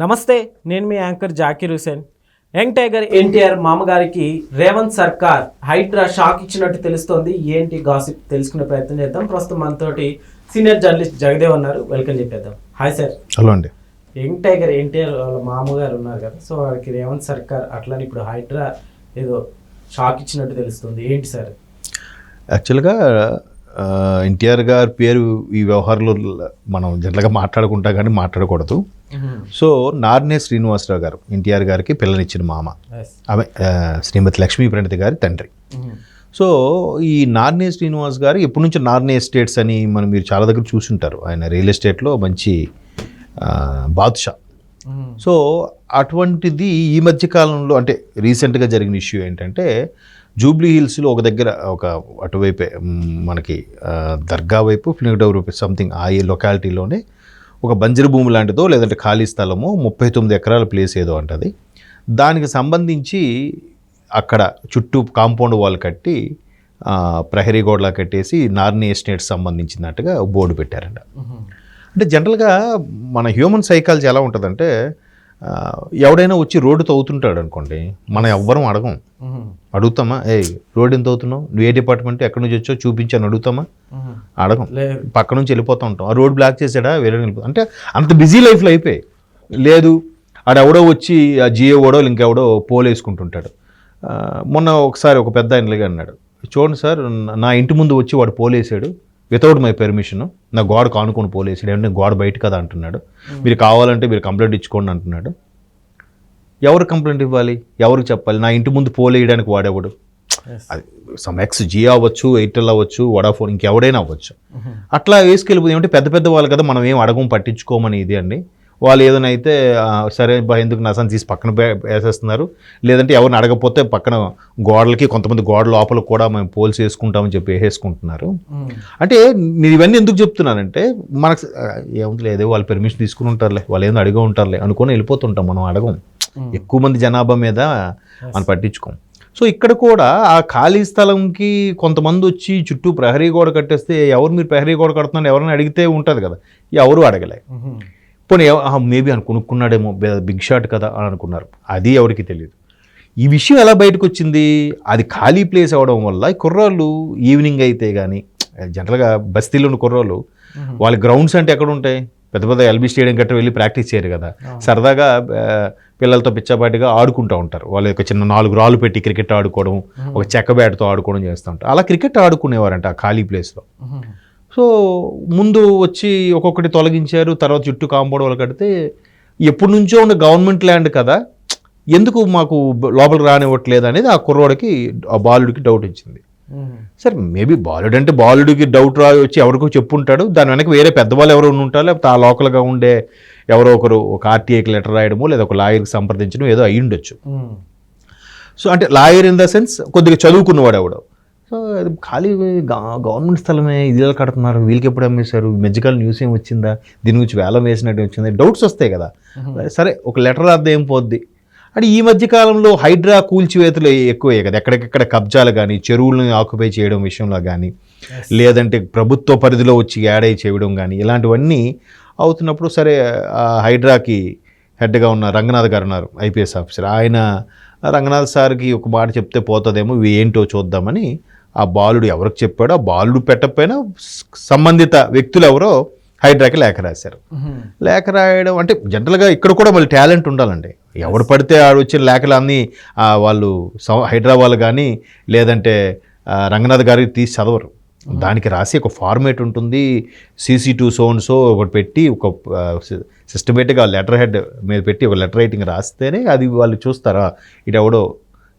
నమస్తే నేను మీ anchor Zakir Hussain. Young tiger NTR మామగారికి రేవంత్ సర్కార్ హైడ్రా షాక్ ఇచ్చినట్టు తెలుస్తోంది. ఏంటి గాసిప్? తెలుసుకునే ప్రయత్నం చేద్దాం. ప్రస్తుతం మనతోటి సీనియర్ జర్నలిస్ట్ జగదేవ్ ఉన్నారు. వెల్కమ్ చెప్పేద్దాం. Hi sir. హలో అండి. యంగ్ టైగర్ ఎన్టీఆర్ వాళ్ళ మామగారు ఉన్నారు కదా. సో వారికి రేవంత్ సర్కార్ అట్లానే ఇప్పుడు హైడ్రా ఏదో షాక్ ఇచ్చినట్టు తెలుస్తుంది. ఏంటి సార్? యాక్చువల్గా ఎన్టీఆర్ గారి పేరు ఈ వ్యవహారంలో మనం జనరల్గా మాట్లాడుకుంటా కానీ మాట్లాడకూడదు సో నార్నే శ్రీనివాసరావు గారు ఎన్టీఆర్ గారికి పిల్లనిచ్చిన మామ. ఆమె శ్రీమతి లక్ష్మీ ప్రణితి గారి తండ్రి. సో ఈ నార్నే శ్రీనివాస్ గారు ఎప్పటి నుంచి నార్నే ఎస్టేట్స్ అని మనం మీరు చాలా దగ్గర చూసుంటారు ఆయన రియల్ ఎస్టేట్లో మంచి బాదుషా. సో అటువంటిది ఈ మధ్య కాలంలో అంటే రీసెంట్గా జరిగిన ఇష్యూ ఏంటంటే జూబ్లీ హిల్స్లో ఒక దగ్గర ఒక అటువైపే మనకి దర్గా వైపు ఫిలింగడోర్ వైపు సంథింగ్ ఆ ఈ లొకాలిటీలోనే ఒక బంజరు భూమి లాంటిదో లేదంటే ఖాళీ స్థలమో ముప్పై తొమ్మిది ఎకరాల ప్లేస్ ఏదో అంటది. దానికి సంబంధించి అక్కడ చుట్టూ కాంపౌండ్ వాల్ కట్టి ప్రహరీ గోడలా కట్టేసి నార్నీ ఎస్టేట్స్ సంబంధించినట్టుగా బోర్డు పెట్టారంట. Mhm. అంటే జనరల్గా మన హ్యూమన్ సైకాలజీ ఎలా ఉంటుందంటే ఎవడైనా వచ్చి రోడ్డు తవ్వుతుంటాడు అనుకోండి మనం ఎవ్వరం అడగం. అడుగుతామా? ఏ రోడ్డు ఎంత అవుతున్నావు నువ్వు ఏ డిపార్ట్మెంట్ ఎక్కడి నుంచి వచ్చావు? చూపించాను అడుగుతామా. అడగం. పక్క నుంచి వెళ్ళిపోతూ ఉంటాం. ఆ రోడ్ బ్లాక్ చేసాడా? వేరే వెళ్ళిపో. అంటే అంత బిజీ లైఫ్లో అయిపోయి లేదు ఆడెవడో వచ్చి ఆ జియో ఓడో ఇంకెవడో పోల్ వేసుకుంటుంటాడు. మొన్న ఒకసారి ఒక పెద్ద ఆయనలాగా అన్నాడు చూడండి సార్ నా ఇంటి ముందు వచ్చి వాడు పోలేసాడు. వితౌట్ మై పర్మిషన్ నా గోడ కానుకొని పోలేసాడు అంటే గోడ బయట కదా అంటున్నాడు. మీరు కావాలంటే మీరు కంప్లైంట్ ఇచ్చుకోండి అంటున్నాడు. ఎవరు కంప్లైంట్ ఇవ్వాలి? ఎవరికి చెప్పాలి? నా ఇంటి ముందు పోలేయడానికి వాడేవాడు. అది సమ్ ఎక్స్ జియో అవ్వచ్చు ఎయిర్టెల్ అవ్వచ్చు వడాఫోన్ ఇంకెవడైనా అవ్వచ్చు. అట్లా వేసుకెళ్ళిపోతే ఏమంటే పెద్ద పెద్ద వాళ్ళు కదా మనం ఏం అడగం పట్టించుకోమని ఇది అండి. వాళ్ళు ఏదైనా అయితే సరే బా ఎందుకు నసం తీసి పక్కన వేసేస్తున్నారు లేదంటే ఎవరిని అడగకపోతే పక్కన గోడలకి కొంతమంది గోడ లోపల కూడా మేము పోల్స్ వేసుకుంటామని చెప్పి వేసేసుకుంటున్నారు. అంటే నేను ఇవన్నీ ఎందుకు చెప్తున్నానంటే మనకు ఏముంది లేదే వాళ్ళు పర్మిషన్ తీసుకుని ఉంటారులే వాళ్ళు ఏదో అడిగా ఉంటారులే అనుకొని వెళ్ళిపోతుంటాం మనం అడగం. ఎక్కువ మంది జనాభా మీద మనం పట్టించుకోం సో ఇక్కడ కూడా ఆ ఖాళీ స్థలంకి కొంతమంది వచ్చి చుట్టూ ప్రహరీ గోడ కట్టేస్తే ఎవరు మీరు ప్రహరీ గోడ కడుతున్నారు ఎవరైనా అడిగితే ఉంటుంది కదా ఎవరు అడగలే. పోనీ మేబీ అని కొనుక్కున్నాడేమో బిగ్ షాట్ కదా అని అనుకున్నారు. అది ఎవరికి తెలియదు ఈ విషయం ఎలా బయటకు వచ్చింది అది ఖాళీ ప్లేస్ అవ్వడం వల్ల కుర్రాళ్ళు ఈవినింగ్ అయితే కానీ జనరల్గా బస్తీలో ఉన్న కుర్రాళ్ళు. వాళ్ళ గ్రౌండ్స్ అంటే ఎక్కడ ఉంటాయి పెద్ద పెద్ద ఎల్బీ స్టేడియం గట్రా వెళ్ళి ప్రాక్టీస్ చేయరు కదా. సరదాగా పిల్లలతో పిచ్చపాటిగా ఆడుకుంటూ ఉంటారు. వాళ్ళ యొక్క చిన్న నాలుగు రాళ్ళు పెట్టి క్రికెట్ ఆడుకోవడం ఒక చెక్క బ్యాట్తో ఆడుకోవడం చేస్తూ ఉంటారు. అలా క్రికెట్ ఆడుకునేవారంట ఆ ఖాళీ ప్లేస్లో. సో ముందు వచ్చి ఒక్కొక్కటి తొలగించారు తర్వాత చుట్టూ కాంపౌండ్ వాళ్ళు కడితే ఎప్పటి నుంచో ఉన్న గవర్నమెంట్ ల్యాండ్ కదా ఎందుకు మాకు లోపలికి రానివ్వట్లేదు అనేది ఆ కుర్రోడికి ఆ బాలుడికి డౌట్ వచ్చింది. సరే మేబీ బాలుడు అంటే బాలుడికి డౌట్ రా వచ్చి ఎవరికో చెప్పుంటాడు దాని వెనక వేరే పెద్దవాళ్ళు ఎవరో ఉంటారు లేకపోతే ఆ లోకల్గా ఉండే ఎవరో ఒకరు ఒక ఆర్టీఐకి లెటర్ రాయడమో లేదా ఒక లాయర్కి సంప్రదించడం ఏదో అయి ఉండొచ్చు. సో అంటే లాయర్ ఇన్ ద సెన్స్ కొద్దిగా చదువుకున్నవాడు ఎవడో సో అది ఖాళీ గవర్నమెంట్ స్థలమే ఇది కడుతున్నారు. వీళ్ళకి ఎప్పుడు అమ్మేశారు? ఈ మధ్యకాలం న్యూస్ ఏం వచ్చిందా? దీని గురించి వేలం వేసినట్టు వచ్చింది? డౌట్స్ వస్తాయి కదా. సరే ఒక లెటర్ రాద్దా ఏం పోద్ది? అంటే ఈ మధ్య కాలంలో హైడ్రా కూల్చివేతలు ఎక్కువే కదా. ఎక్కడికెక్కడ కబ్జాలు కానీ చెరువులను ఆక్యుపై చేయడం విషయంలో కానీ లేదంటే ప్రభుత్వ పరిధిలో వచ్చి యాడై చేయడం కానీ ఇలాంటివన్నీ అవుతున్నప్పుడు సరే హైడ్రాకి హెడ్గా ఉన్న రంగనాథ్ గారు ఉన్నారు ఐపీఎస్ ఆఫీసర్. ఆయన రంగనాథ్ సార్కి ఒక మాట చెప్తే పోతుందేమో ఇవి ఏంటో చూద్దామని ఆ బాలుడు ఎవరికి చెప్పాడో ఆ బాలుడు పెట్టకపోయినా స- సంబంధిత వ్యక్తులు ఎవరో హైడ్రాకి లేఖ రాశారు. లేఖ రాయడం అంటే జనరల్గా ఇక్కడ కూడా మళ్ళీ టాలెంట్ ఉండాలండి. ఎవడు పడితే ఆడు వచ్చిన లేఖలు అన్నీ ఆ, వాళ్ళు సం- హైదరాబాద్ కానీ లేదంటే రంగనాథ్ గారికి తీసి చదవరు. దానికి రాసి ఒక ఫార్మేట్ ఉంటుంది. సీసీ టూ సోన్సో ఒకటి పెట్టి ఒక సిస్టమేటిక్గా లెటర్ హెడ్ మీద పెట్టి ఒక లెటర్ రైటింగ్ రాస్తేనే అది వాళ్ళు చూస్తారా? ఇటు ఎవడో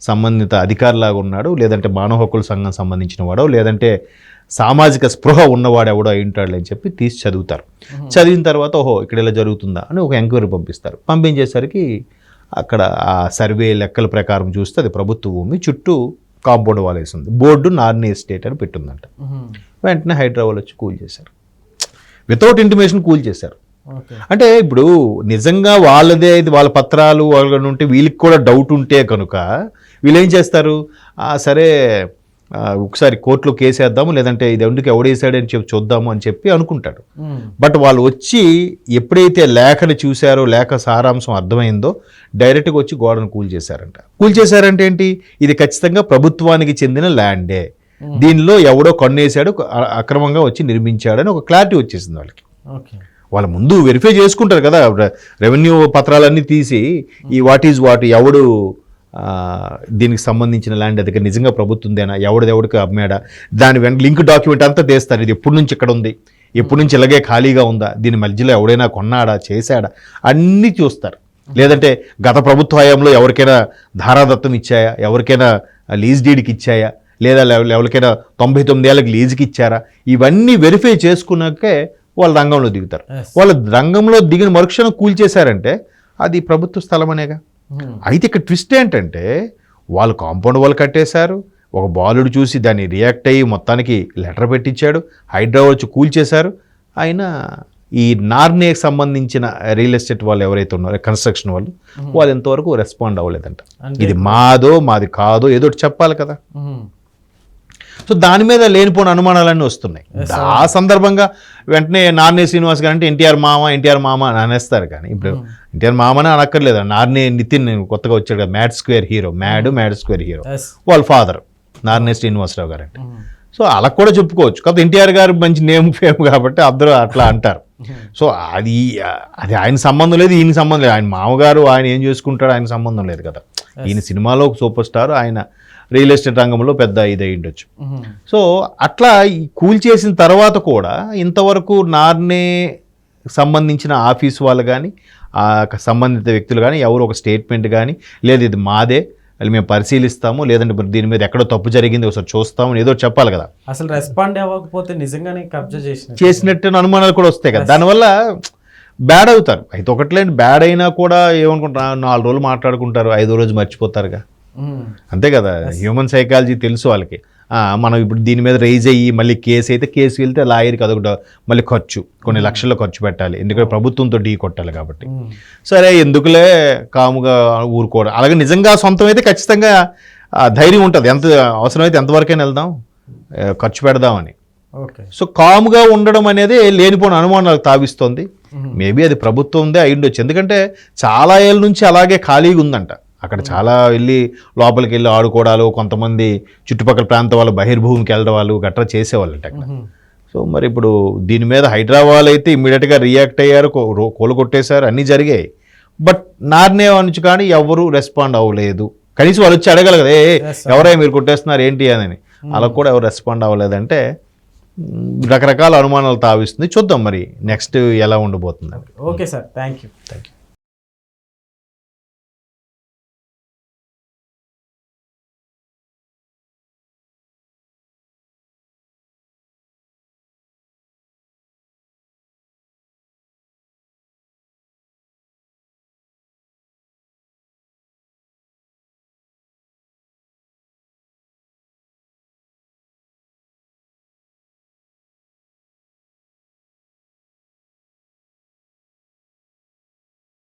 సంబంధిత అధికారిలాగా ఉన్నాడు లేదంటే మానవ హక్కుల సంఘం సంబంధించిన వాడో లేదంటే సామాజిక స్పృహ ఉన్నవాడు ఎవడో అయి ఉంటాడు అని చెప్పి తీసి చదువుతారు. చదివిన తర్వాత ఓహో ఇక్కడ ఇలా జరుగుతుందా అని ఒక ఎంక్వైరీ పంపిస్తారు. పంపించేసరికి అక్కడ ఆ సర్వే లెక్కల ప్రకారం చూస్తే అది ప్రభుత్వ భూమి చుట్టూ కాంపౌండ్ వాల్ వేసింది బోర్డు నార్నీ ఎస్టేట్ అని పెట్టిందంట. వెంటనే హైదరాబాద్ వచ్చి కూల్ చేశారు. వితౌట్ ఇంటిమేషన్ కూల్ చేశారు. అంటే ఇప్పుడు నిజంగా వాళ్ళదే ఇది వాళ్ళ పత్రాలు వాళ్ళ ఉంటే వీళ్ళకి కూడా డౌట్ ఉంటే కనుక వీళ్ళు ఏం చేస్తారు? "ఆ, సరే ఒకసారి కోర్టులో కేసు వేద్దాము లేదంటే ఇది ఎందుకు ఎవడేసాడని చెప్పి చూద్దాము అని చెప్పి అనుకుంటాడు. బట్ వాళ్ళు వచ్చి ఎప్పుడైతే లేఖను చూశారో లేఖ సారాంశం అర్థమైందో డైరెక్ట్గా వచ్చి గోడను కూల్ చేశారంట. కూల్ చేశారంటే ఏంటి? ఇది ఖచ్చితంగా ప్రభుత్వానికి చెందిన ల్యాండే. దీనిలో ఎవడో కన్నేసాడు అ- అక్రమంగా వచ్చి నిర్మించాడని ఒక క్లారిటీ వచ్చేసింది వాళ్ళకి. ఓకే. వాళ్ళ ముందు వెరిఫై చేసుకుంటారు కదా రెవెన్యూ పత్రాలన్నీ తీసి ఈ వాట్ ఈజ్ వాట్ ఎవడు దీనికి సంబంధించిన ల్యాండ్ అది నిజంగా ప్రభుత్వందేనా ఎవడిదెవడికి అమ్మాడా దాని వెంట లింక్ డాక్యుమెంట్ అంతా తీస్తారు. ఇది ఎప్పటి నుంచి ఇక్కడ ఉంది ఎప్పటి నుంచి ఇలాగే ఖాళీగా ఉందా దీని మధ్యలో ఎవడైనా కొన్నాడా చేశాడా అన్నీ చూస్తారు. లేదంటే గత ప్రభుత్వ హయాంలో ఎవరికైనా ధారాదత్తం ఇచ్చాయా ఎవరికైనా లీజ్ డీడ్కి ఇచ్చాయా లేదా ఎవరికైనా తొంభై తొమ్మిది ఏళ్ళకి లీజుకి ఇచ్చారా ఇవన్నీ వెరిఫై చేసుకున్నాకే వాళ్ళు రంగంలో దిగుతారు. వాళ్ళు రంగంలో దిగిన మరుక్షణం కూల్చేశారంటే అది ప్రభుత్వ స్థలం అనేగా ఉమ్, అయితే ఇక్కడ ట్విస్ట్ ఏంటంటే వాళ్ళు కాంపౌండ్ వాళ్ళు కట్టేశారు ఒక బాలుడు చూసి దాన్ని రియాక్ట్ అయ్యి మొత్తానికి లెటర్ పెట్టించాడు హైదరాబాద్ వచ్చి కూల్చేశారు. ఆయన ఈ నార్నేకి సంబంధించిన రియల్ ఎస్టేట్ వాళ్ళు ఎవరైతే ఉన్నారో కన్స్ట్రక్షన్ వాళ్ళు వాళ్ళు ఇంతవరకు రెస్పాండ్ అవ్వలేదంట. ఇది మాదో మాది కాదో ఏదో చెప్పాలి కదా. ఉమ్, సో దాని మీద లేనిపోయిన అనుమానాలన్నీ వస్తున్నాయి. ఆ సందర్భంగా వెంటనే నార్నే శ్రీనివాస్ గారు అంటే ఎన్టీఆర్ మామ ఎన్టీఆర్ మామ అని అనేస్తారు కానీ ఇప్పుడు ఎన్టీఆర్ మామనే అనక్కర్లేదు. నార్నే నితిన్ కొత్తగా వచ్చాడు కదా Mad Square hero Mad Mad Square hero. వాళ్ళ ఫాదర్ నార్నే శ్రీనివాసరావు గారు అంటే. ఉమ్, సో అలా కూడా చెప్పుకోవచ్చు. కాకపోతే ఎన్టీఆర్ గారు మంచి నేమ్ ఫేమ్ కాబట్టి అందరూ అట్లా అంటారు. సో అది అది ఆయన సంబంధం లేదు ఈయన సంబంధం లేదు. ఆయన మామగారు ఆయన ఏం చేసుకుంటాడో ఆయన సంబంధం లేదు కదా. ఈయన సినిమాలో ఒక సూపర్ స్టార్ ఆయన రియల్ ఎస్టేట్ రంగంలో పెద్ద ఇది ఉండొచ్చు. సో అట్లా ఈ కూల్ చేసిన తర్వాత కూడా ఇంతవరకు నార్నే సంబంధించిన ఆఫీస్ వాళ్ళు కానీ ఆ సంబంధిత వ్యక్తులు కానీ ఎవరు ఒక స్టేట్మెంట్ కానీ లేదు ఇది మాదే మేము పరిశీలిస్తాము లేదంటే మరి దీని మీద ఎక్కడో తప్పు జరిగింది ఒకసారి చూస్తాము ఏదో చెప్పాలి కదా. అసలు రెస్పాండ్ అవ్వకపోతే నిజంగానే కబ్జా చేసిన చేసినట్టు అనుమానాలు కూడా వస్తాయి కదా. దానివల్ల బ్యాడ్ అవుతారు. అయితే ఒకట్లేండి బ్యాడ్ అయినా కూడా ఏమనుకుంటారు నాలుగు రోజులు మాట్లాడుకుంటారు ఐదో రోజు మర్చిపోతారుగా. అంతే కదా హ్యూమన్ సైకాలజీ తెలుసు వాళ్ళకి. మనం ఇప్పుడు దీని మీద రైజ్ అయ్యి మళ్ళీ కేసు అయితే కేసు వెళ్తే లాయర్కి అదొకటి మళ్ళీ ఖర్చు కొన్ని లక్షల్లో ఖర్చు పెట్టాలి. ఎందుకంటే ప్రభుత్వంతో ఢీ కొట్టాలి కాబట్టి. సరే ఎందుకులే కాముగా ఊరుకోవడం? అలాగే నిజంగా సొంతం అయితే ఖచ్చితంగా ధైర్యం ఉంటుంది. ఎంత అవసరమైతే ఎంతవరకైనా వెళ్దాం ఖర్చు పెడదామని. ఓకే సో కాముగా ఉండడం అనేది లేనిపోయిన అనుమానాలకు తావిస్తుంది. మేబీ అది ప్రభుత్వందే అయి ఉండొచ్చు. ఎందుకంటే చాలా ఏళ్ళ నుంచి అలాగే ఖాళీగా ఉందంట. అక్కడ చాలా వెళ్ళి లోపలికి వెళ్ళి ఆడుకోవడాలు కొంతమంది చుట్టుపక్కల ప్రాంతం వాళ్ళు బహిర్భూమికి వెళ్ళడం వాళ్ళు గట్రా చేసేవాళ్ళంట అక్కడ. సో మరి ఇప్పుడు దీని మీద హైదరాబాద్ అయితే ఇమ్మీడియట్గా రియాక్ట్ అయ్యారు కో- రో- కూలగొట్టేశారు అన్నీ జరిగాయి. బట్ నార్నే నుంచి కానీ ఎవరు రెస్పాండ్ అవ్వలేదు. కనీసం వాళ్ళు వచ్చి అడగలు కదా ఏ ఎవరై మీరు కొట్టేస్తున్నారు ఏంటి అని. అలా కూడా ఎవరు రెస్పాండ్ అవ్వలేదంటే రకరకాల అనుమానాలు తావిస్తుంది. చూద్దాం మరి నెక్స్ట్ ఎలా ఉండబోతుంది. Okay sir thank you thank you